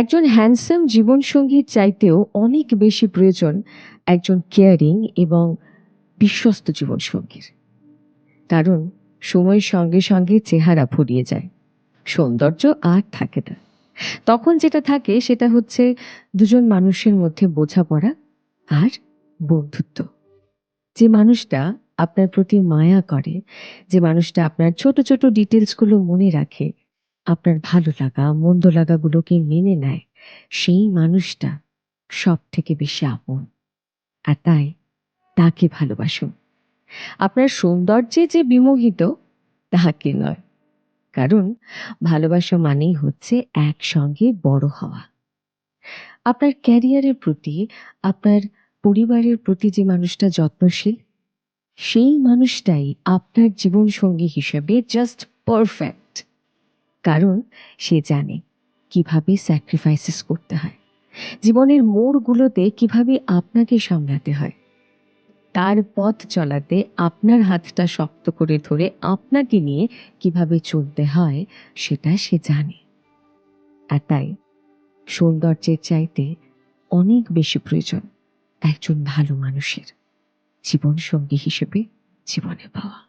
একজন হ্যান্ডসাম জীবনসঙ্গীর চাইতেও অনেক বেশি প্রয়োজন একজন কেয়ারিং এবং বিশ্বস্ত জীবনসঙ্গীর। কারণ সময়ের সঙ্গে সঙ্গে চেহারা ফুরিয়ে যায়, সৌন্দর্য আর থাকে না। তখন যেটা থাকে সেটা হচ্ছে দুজন মানুষের মধ্যে বোঝাপড়া আর বন্ধুত্ব। যে মানুষটা আপনার প্রতি মায়া করে, যে মানুষটা আপনার ছোট ছোট ডিটেলসগুলো মনে রাখে আপনার ভালো লাগা, মন্দ লাগাগুলোকে মেনে নেয়। সেই মানুষটা সব থেকে বেশি আপন। আর তাই তাকে ভালোবাসুন। আপনার সৌন্দর্যে যে বিমোহিত তাহাকে নয়। কারণ ভালোবাসা মানেই হচ্ছে একসঙ্গে বড় হওয়া। আপনার ক্যারিয়ারের প্রতি, আপনার পরিবারের প্রতি যে মানুষটা যত্নশীল, সেই মানুষটাই আপনার জীবনসঙ্গী হিসেবে জাস্ট পারফেক্ট কারণ সে জানে কীভাবে স্যাক্রিফাইসেস করতে হয়। জীবনের মোড়গুলোতে কীভাবে আপনাকে সামলাতে হয়। তার পথ চলাতে আপনার হাতটা শক্ত করে ধরে আপনাকে নিয়ে কীভাবে চলতে হয় সেটা সে জানে। আর তাই সৌন্দর্যের চাইতে অনেক বেশি প্রয়োজন একজন ভালো মানুষের জীবনসঙ্গী হিসেবে জীবনে পাওয়া।